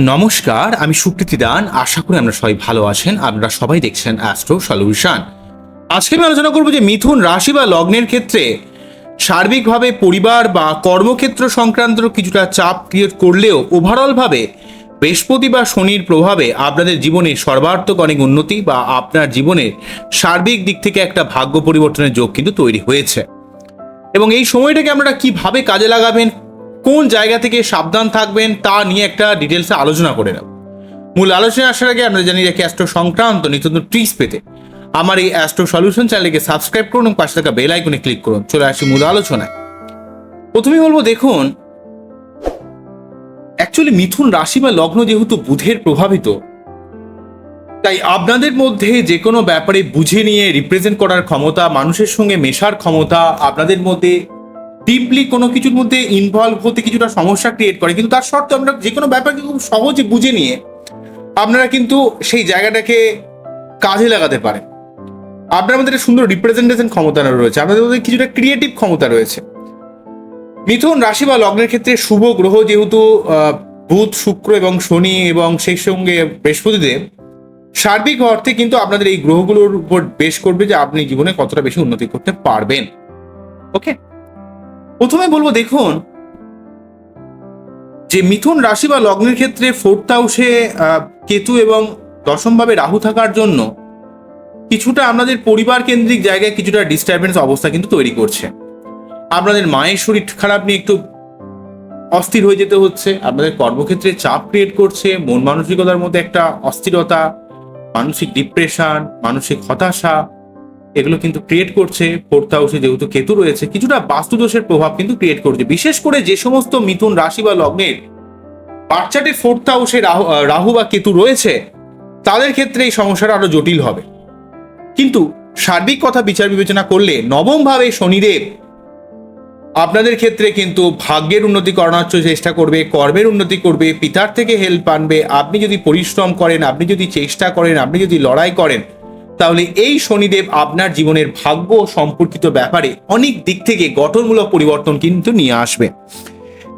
নমস্কার, আমি সুপ্রীতি দান। আশা করি আমরা সবাই ভালো আছেন। আপনারা সবাই দেখছেন অ্যাস্ট্রো সলিউশন আজকে আমি আলোচনা করব যে মিথুন রাশি বা লগ্নের ক্ষেত্রে সার্বিকভাবে পরিবার বা কর্মক্ষেত্র সংক্রান্ত কিছুটা চাপ ক্রিয়েট করলেও ওভারঅলভাবে বৃহস্পতি বা শনির প্রভাবে আপনাদের জীবনে সর্বার্থক অনেক উন্নতি বা আপনার জীবনের সার্বিক দিক থেকে একটা ভাগ্য পরিবর্তনের যোগ কিন্তু তৈরি হয়েছে। এবং এই সময়টাকে আপনারা কীভাবে কাজে লাগাবেন কোন জায়গা থেকে সাবধান থাকবেন তা নিয়ে একটা ডিটেলসে আলোচনা করে নেব। মূল আলোচনা আসার আগে আপনারা জানি রাখি অ্যাস্ট্রো সংক্রান্ত নিত্য নতুন ট্রিক্স পেতে আমার এই অ্যাস্ট্রো সলিউশন চ্যানেলকে সাবস্ক্রাইব করুন এবং পাশে থাকা বেল আইকনে ক্লিক করুন। চলে আসি মূল আলোচনায়। প্রথমেই বলব, দেখুন অ্যাকচুয়ালি মিথুন রাশি বা লগ্ন যেহেতু বুধের প্রভাবিত, তাই আপনাদের মধ্যে যে কোনো ব্যাপারে বুঝে নিয়ে রিপ্রেজেন্ট করার ক্ষমতা, মানুষের সঙ্গে মেশার ক্ষমতা, আপনাদের মধ্যে ডিপলি কোনো কিছুর মধ্যে ইনভলভ হতে কিছুটা সমস্যা ক্রিয়েট করে। কিন্তু তার সত্ত্বেও আমরা যে কোনো ব্যাপারকে খুব সহজে বুঝে নিয়ে আপনারা কিন্তু সেই জায়গাটাকে কাজে লাগাতে পারেন। আপনার মধ্যে একটা সুন্দর রিপ্রেজেন্টেশন ক্ষমতা রয়েছে। আপনাদের মধ্যে কিছুটা ক্রিয়েটিভ ক্ষমতা রয়েছে। মিথুন রাশি বা লগ্নের ক্ষেত্রে শুভ গ্রহ যেহেতু বুধ, শুক্র এবং শনি এবং সেই সঙ্গে বৃহস্পতিদেব, সার্বিক অর্থে কিন্তু আপনাদের এই গ্রহগুলোর উপর বেশ করবে যে আপনি জীবনে কতটা বেশি উন্নতি করতে পারবেন। ওকে প্রথমে বলব, দেখুন, যে মিথুন রাশি বা লগ্নের ক্ষেত্রে ফোর্থ হাউসে কেতু এবং দশমভাবে রাহু থাকার জন্য কিছুটা আপনাদের পরিবার কেন্দ্রিক জায়গায় কিছুটা ডিস্টারবেন্স অবস্থা কিন্তু তৈরি করছে। আপনাদের মায়ের শরীর খারাপ নিয়ে একটু অস্থির হয়ে যেতে হচ্ছে, আপনাদের কর্মক্ষেত্রে চাপ ক্রিয়েট করছে, মন মানসিকতার মধ্যে একটা অস্থিরতা, মানসিক ডিপ্রেশন মানসিক হতাশা এগুলো কিন্তু ক্রিয়েট করছে ফোর্থ হাউসে যেহেতু কেতু রয়েছে, কিছুটা বাস্তুদোষের প্রভাব কিন্তু ক্রিয়েট করছে। বিশেষ করে যে সমস্ত মিথুন রাশি বা লগ্নের বাচ্চাটে ফোর্থ হাউসে রাহু বা কেতু রয়েছে, তাদের ক্ষেত্রে এই সমস্যাটা আরও জটিল হবে। কিন্তু সার্বিক কথা বিচার বিবেচনা করলে নবম ভাবে শনিদেব আপনাদের ক্ষেত্রে কিন্তু ভাগ্যের উন্নতি করানোর চেষ্টা করবে, কর্মের উন্নতি করবে, পিতার থেকে হেল্প আনবে। আপনি যদি পরিশ্রম করেন, আপনি যদি চেষ্টা করেন, আপনি যদি লড়াই করেন তাহলে এই শনিদেব আপনার জীবনের ভাগ্য সম্পর্কিত ব্যাপারে অনেক দিক থেকে গঠনমূলক পরিবর্তন কিন্তু নিয়ে আসবে।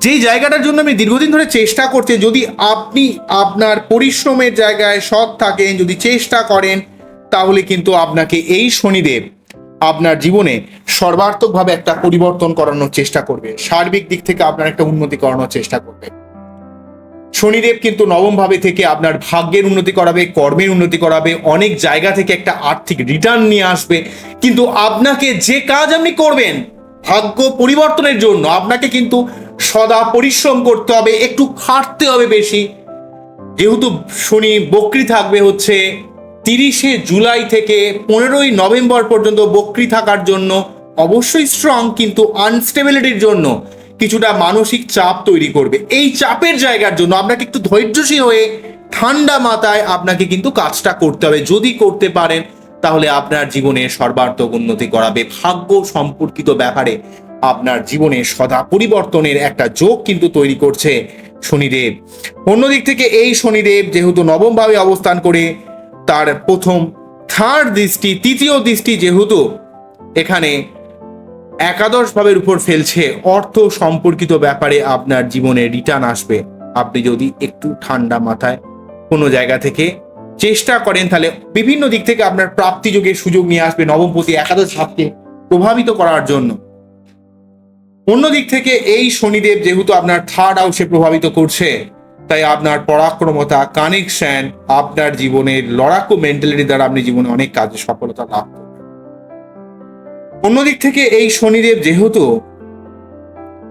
যেই জায়গাটার জন্য আমি দীর্ঘদিন ধরে চেষ্টা করতে যদি আপনি আপনার পরিশ্রমের জায়গায় সৎ থাকেন, যদি চেষ্টা করেন, তাহলে কিন্তু আপনাকে এই শনিদেব আপনার জীবনে সর্বার্থকভাবে একটা পরিবর্তন করানোর চেষ্টা করবে। সার্বিক দিক থেকে আপনার একটা উন্নতি করানোর চেষ্টা করবে। শনিদেব কিন্তু নবম ভাবে থেকে আপনার ভাগ্যের উন্নতি করাবে, কর্মের উন্নতি করাবে, অনেক জায়গা থেকে একটা আর্থিক রিটার্ন নিয়ে আসবে। কিন্তু আপনাকে যে কাজ আপনি করবেন, ভাগ্য পরিবর্তনের জন্য আপনাকে কিন্তু সদা পরিশ্রম করতে হবে, একটু খাটতে হবে বেশি। যেহেতু শনি বক্রি থাকবে হচ্ছে তিরিশে জুলাই থেকে পনেরোই নভেম্বর পর্যন্ত বক্রি থাকার জন্য অবশ্যই স্ট্রং কিন্তু আনস্টেবিলিটির জন্য কিছুটা মানসিক চাপ তৈরি করবে। এই চাপের জায়গার জন্য আপনাকে একটু ধৈর্যশীল হয়ে ঠান্ডা মাথায় আপনাকে কিন্তু কাজটা করতে হবে। যদি করতে পারেন, তাহলে আপনার জীবনে সর্বার্থক উন্নতি করাবে। ভাগ্য সম্পর্কিত ব্যাপারে আপনার জীবনে সদা পরিবর্তনের একটা যোগ কিন্তু তৈরি করছে শনিদেব। অন্যদিক থেকে এই শনিদেব যেহেতু নবমভাবে অবস্থান করে, তার প্রথম, থার্ড দৃষ্টি, তৃতীয় দৃষ্টি যেহেতু এখানে একাদশ ভাবের উপর ফেলছে অর্থ সম্পর্কিত ব্যাপারে আপনার জীবনে রিটার্ন আসবে। আপনি যদি একটু ঠান্ডা মাথায় কোনো জায়গা থেকে চেষ্টা করেন, তাহলে বিভিন্ন দিক থেকে আপনার প্রাপ্তি যোগের সুযোগ নিয়ে আসবে নবমপতি একাদশ ভাবকে প্রভাবিত করার জন্য। অন্য দিক থেকে এই শনিদেব যেহেতু আপনার থার্ড হাউসে প্রভাবিত করছে, তাই আপনার পরাক্রমতা কানেকশন আপনার জীবনের লড়াকু মেন্টালিটি দ্বারা আপনি জীবনে অনেক কাজে সফলতা লাভ করবেন অন্যদিক থেকে এই শনিদেব যেহেতু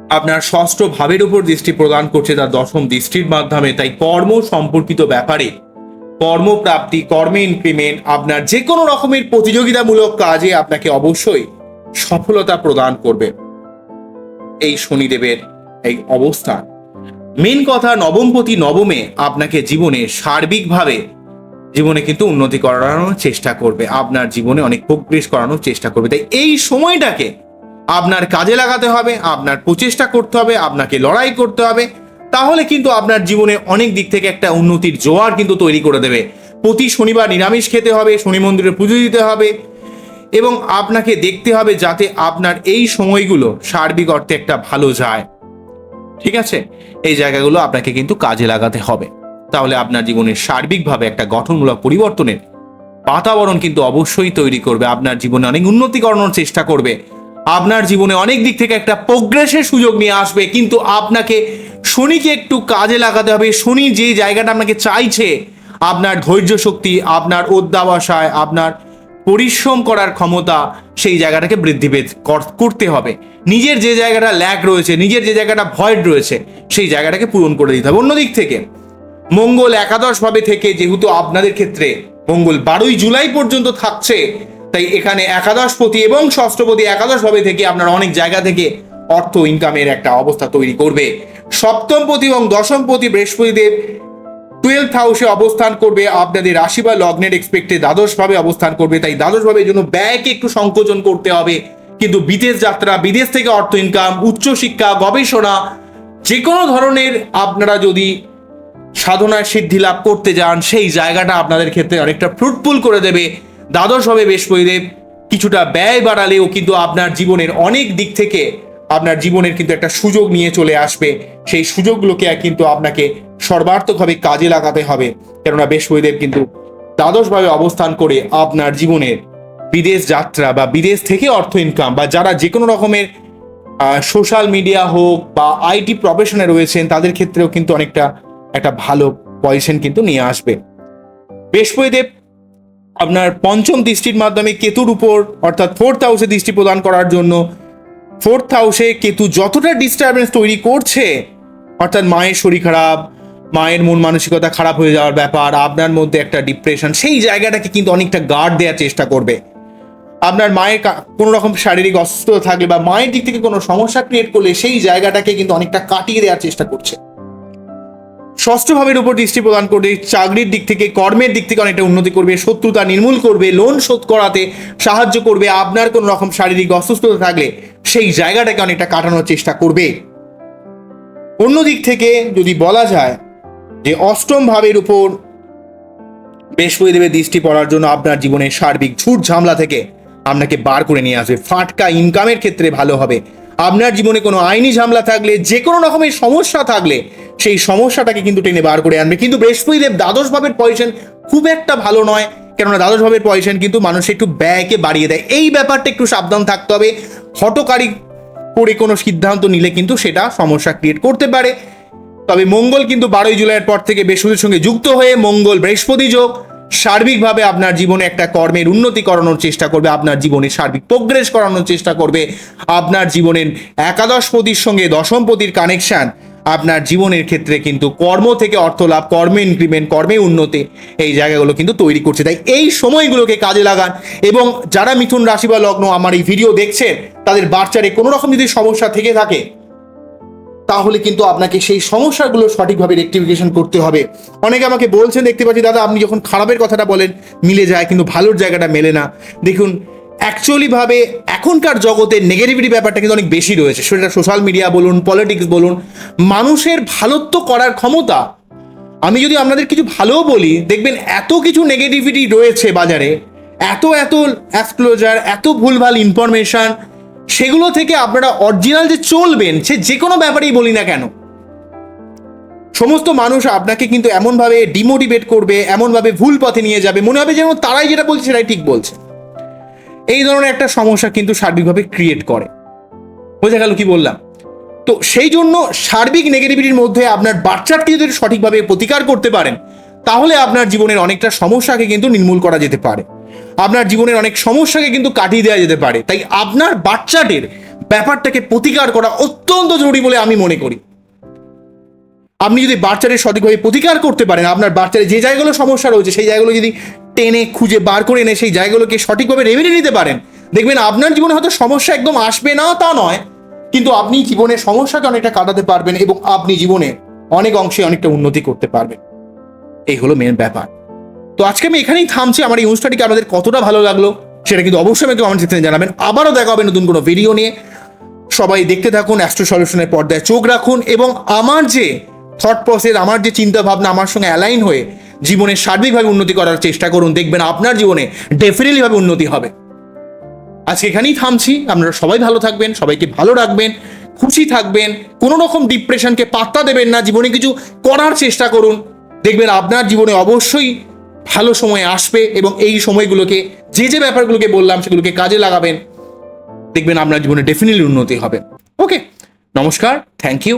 আপনার ষষ্ঠ ভাবের উপর দৃষ্টি প্রদান করছে তার দশম দৃষ্টির মাধ্যমে, তাই কর্ম সম্পর্কিত ব্যাপারে কর্মপ্রাপ্তি, কর্মে ইনক্রিমেন্ট আপনার যে কোনো রকমের প্রতিযোগিতামূলক কাজে আপনাকে অবশ্যই সফলতা প্রদান করবে এই শনিদেবের এই অবস্থান। মেন কথা, নবমপতি নবমে আপনাকে জীবনে সার্বিকভাবে জীবনে কিন্তু উন্নতি করানোর চেষ্টা করবে, আপনার জীবনে অনেক প্রোগ্রেস করানোর চেষ্টা করবে। তাই এই সময়টাকে আপনার কাজে লাগাতে হবে, আপনার প্রচেষ্টা করতে হবে, আপনাকে লড়াই করতে হবে, তাহলে কিন্তু আপনার জীবনে অনেক দিক থেকে একটা উন্নতির জোয়ার কিন্তু তৈরি করে দেবে। প্রতি শনিবার নিরামিষ খেতে হবে, শনি মন্দিরে পুজো দিতে হবে এবং আপনাকে দেখতে হবে যাতে আপনার এই সময়গুলো সার্বিক অর্থে একটা ভালো যায়। ঠিক আছে? এই জায়গাগুলো আপনাকে কিন্তু কাজে লাগাতে হবে। তাহলে আপনার জীবনের সার্বিকভাবে একটা গঠনমূলক পরিবর্তনের বাতাবরণ কিন্তু অবশ্যই তৈরি করবে। আপনার জীবনে অনেক উন্নতি করানোর চেষ্টা করবে। আপনার জীবনে অনেক দিক থেকে একটা প্রোগ্রেসের সুযোগ নিয়ে আসবে। কিন্তু আপনাকে শনিকে একটু কাজে লাগাতে হবে। শনি যে জায়গাটা আপনাকে চাইছে, আপনার ধৈর্য শক্তি, আপনার অধ্যাবসায়, আপনার পরিশ্রম করার ক্ষমতা, সেই জায়গাটাকে কর- করতে হবে। নিজের যে জায়গাটা ল্যাক রয়েছে, নিজের যে জায়গাটা ভয়েড রয়েছে, সেই জায়গাটাকে পূরণ করে দিতে হবে। অন্যদিক থেকে মঙ্গল একাদশ ভাবে থেকে যেহেতু আপনাদের ক্ষেত্রে মঙ্গল বারোই জুলাই পর্যন্ত থাকছে, তাই এখানে একাদশপতি এবং ষষ্ঠপতি একাদশ ভাবে থেকে আপনার অনেক জায়গা থেকে অর্থ ইনকামের একটা অবস্থা তৈরি করবে। সপ্তমপতি এবং দশমপতি বৃহস্পতিদেব টুয়েলভ হাউসে অবস্থান করবে, আপনাদের রাশি বা লগ্নের এক্সপেক্টে দ্বাদশ ভাবে অবস্থান করবে, তাই দ্বাদশ ভাবে জন্য ব্যয়কে একটু সংকোচন করতে হবে। কিন্তু বিদেশ যাত্রা, বিদেশ থেকে অর্থ ইনকাম উচ্চশিক্ষা, গবেষণা যে কোনো ধরনের আপনারা যদি সাধনায় সিদ্ধি লাভ করতে যান, সেই জায়গাটা আপনাদের ক্ষেত্রে অনেকটা ফ্রুটফুল করে দেবে। দ্বাদশ হবে বৃহস্পতিদেব। কিছুটা ব্যয় বাড়ালেও কিন্তু আপনার জীবনের অনেক দিক থেকে আপনার জীবনের কিন্তু একটা সুযোগ নিয়ে চলে আসবে। সেই সুযোগগুলোকে কিন্তু আপনাকে সর্বার্থকভাবে কাজে লাগাতে হবে। কেননা বৃহস্পতিদেব কিন্তু দ্বাদশভাবে অবস্থান করে আপনার জীবনের বিদেশ যাত্রা বা বিদেশ থেকে অর্থ ইনকাম বা যারা যে কোনো রকমের সোশ্যাল মিডিয়া হোক বা আইটি প্রফেশনে রয়েছেন, তাদের ক্ষেত্রেও কিন্তু অনেকটা একটা ভালো পজিশন কিন্তু নিয়ে আসবে। বৃহস্পতিদেব আপনার পঞ্চম দৃষ্টির মাধ্যমে কেতুর উপর, অর্থাৎ ফোর্থ হাউসে দৃষ্টি প্রদান করার জন্য ফোর্থ হাউসে কেতু যতটা ডিস্টারবেন্স তৈরি করছে, অর্থাৎ মায়ের শরীর খারাপ, মায়ের মন মানসিকতা খারাপ হয়ে যাওয়ার ব্যাপার, আপনার মধ্যে একটা ডিপ্রেশন সেই জায়গাটাকে কিন্তু অনেকটা গার্ড দেওয়ার চেষ্টা করবে। আপনার মায়ের কোনো রকম শারীরিক অসুস্থতা থাকলে বা মায়ের দিক থেকে কোনো সমস্যা ক্রিয়েট করলে সেই জায়গাটাকে কিন্তু অনেকটা কাটিয়ে দেওয়ার চেষ্টা করছে। ষষ্ঠ ভাবের উপর দৃষ্টি প্রদান করবে, চাকরির দিক থেকে, কর্মের দিক থেকে অনেকটা উন্নতি করবে, শত্রুতা নির্মূল করবে লোন শোধ করাতে সাহায্য করবে, আপনার কোনো রকম শারীরিক অসুস্থতা থাকলে সেই জায়গাটাকে অনেকটা কাটানোর চেষ্টা করবে। অন্য দিক থেকে যদি বলা যায় যে অষ্টম ভাবের উপর বৃহস্পতিদেবের দৃষ্টি পড়ার জন্য আপনার জীবনের সার্বিক ঝুট ঝামলা থেকে আপনাকে বার করে নিয়ে আসবে। ফাটকা ইনকামের ক্ষেত্রে ভালো হবে। আপনার জীবনে কোনো আইনি ঝামলা থাকলে যে কোনো রকমের সমস্যা থাকলে সেই সমস্যাটাকে কিন্তু টেনে বার করে আনবে। কিন্তু বৃহস্পতিদেব দ্বাদশ ভাবের পজিশন খুব একটা ভালো নয়। কেননা দ্বাদশ ভাবের পজিশন কিন্তু মানুষ একটু ব্যয়কে বাড়িয়ে দেয়। এই ব্যাপারটা একটু সাবধান থাকতে হবে। হটকারী করে কোনো সিদ্ধান্ত নিলে কিন্তু সেটা সমস্যা ক্রিয়েট করতে পারে। তবে মঙ্গল কিন্তু বারোই জুলাইয়ের পর থেকে বৃহস্পতির সঙ্গে যুক্ত হয়ে মঙ্গল বৃহস্পতি যোগ সার্বিকভাবে আপনার জীবনে একটা কর্মের উন্নতি করানোর চেষ্টা করবে। আপনার জীবনে সার্বিক প্রোগ্রেস করানোর চেষ্টা করবে। আপনার জীবনের একাদশপতির সঙ্গে দশমপতির কানেকশন আপনার জীবনের ক্ষেত্রে কিন্তু কর্ম থেকে অর্থ লাভ, কর্মে ইনক্রিমেন্ট কর্মে উন্নতি এই জায়গাগুলো কিন্তু তৈরি করছে। তাই এই সময়গুলোকে কাজে লাগান এবং যারা মিথুন রাশি বা লগ্ন আমার এই ভিডিও দেখছেন, তাদের বাচ্চারে কোনো রকম যদি সমস্যা থেকে থাকে, তাহলে কিন্তু আপনাকে সেই সমস্যাগুলো সঠিকভাবে রেক্টিফিকেশন করতে হবে। অনেকে আমাকে বলছেন, দেখতে পাচ্ছি, দাদা, আপনি যখন খারাপের কথাটা বলেন, মিলে যায়, কিন্তু ভালোর জায়গাটা মেলে না। দেখুন অ্যাকচুয়ালি ভাবে এখনকার জগতে নেগেটিভিটি ব্যাপারটা কিন্তু অনেক বেশি রয়েছে। সেটা সোশ্যাল মিডিয়া বলুন পলিটিক্স বলুন, মানুষের ভালোত্ব করার ক্ষমতা। আমি যদি আপনাদের কিছু ভালোও বলি, দেখবেন এত কিছু নেগেটিভিটি রয়েছে বাজারে, এত এত অ্যাসক্লোজার এত ভুলভাল ইনফরমেশন সেগুলো থেকে আপনারা অরিজিনাল যে চলবেন, সে যে কোনো ব্যাপারেই বলি না কেন। সমস্ত মানুষ আপনাকে কিন্তু এমনভাবে ডিমোটিভেট করবে, এমনভাবে ভুল পথে নিয়ে যাবে, মনে হবে যেন তারাই যেটা বলছে সেটাই ঠিক বলছে। এই ধরনের একটা সমস্যা কিন্তু সার্বিকভাবে ক্রিয়েট করে। বোঝা গেল কি বললাম? তো সেই জন্য সার্বিক নেগেটিভিটির মধ্যে আপনার বাচ্চাটি যদি সঠিকভাবে প্রতিকার করতে পারেন, তাহলে আপনার জীবনের অনেকটা সমস্যাকে কিন্তু নির্মূল করা যেতে পারে। আপনার জীবনের অনেক সমস্যাকে কিন্তু কাটিয়ে দেওয়া যেতে পারে। তাই আপনার বাচ্চাটির ব্যাপারটাকে প্রতিকার করা অত্যন্ত জরুরি বলে আমি মনে করি। আপনি যদি বাচ্চাদের সঠিকভাবে প্রতিকার করতে পারেন, আপনার বাচ্চাদের যে জায়গাগুলো সমস্যা রয়েছে, সেই জায়গাগুলো যদি টেনে খুঁজে বার করে এনে, সেই জায়গাগুলোকে সঠিকভাবে রেমেডি নিতে পারেন। দেখবেন আপনার জীবনে হয়তো সমস্যা একদম আসবে না, তা নয়, কিন্তু আপনি জীবনের সমস্যাকে অনেকটা কাটাতে পারবেন এবং আপনি জীবনে অনেক অংশে অনেকটা উন্নতি করতে পারবেন। এই হলো মেন ব্যাপার। তো আজকে আমি এখানেই থামছি। আমার এই অনুষ্ঠানটিকে আপনাদের কতটা ভালো লাগল, সেটা কিন্তু অবশ্যই আমাকে কমেন্ট সেকশনে জানাবেন। আবারও দেখা হবে নতুন কোনো ভিডিও নিয়ে। সবাই দেখতে থাকুন অ্যাস্ট্রো সলিউশনের পর্দায় চোখ রাখুন এবং আমার যে থট প্রসেস আমার যে চিন্তা ভাবনা, আমার সঙ্গে অ্যালাইন হয়ে জীবনের সার্বিকভাবে উন্নতি করার চেষ্টা করুন, দেখবেন আপনার জীবনে ডেফিনেটলি ভাবে উন্নতি হবে। আজকে এখানেই থামছি, আপনারা সবাই ভালো থাকবেন, সবাইকে ভালো রাখবেন, খুশি থাকবেন, কোনো রকম ডিপ্রেশনকে পাত্তা দেবেন না, জীবনে কিছু করার চেষ্টা করুন। দেখবেন আপনার জীবনে অবশ্যই ভালো সময় আসবে এবং এই সময়গুলোকে, যে যে ব্যাপারগুলোকে বললাম, সেগুলোকে কাজে লাগাবেন। দেখবেন আপনার জীবনে ডেফিনেটলি উন্নতি হবে। ওকে নমস্কার থ্যাংক ইউ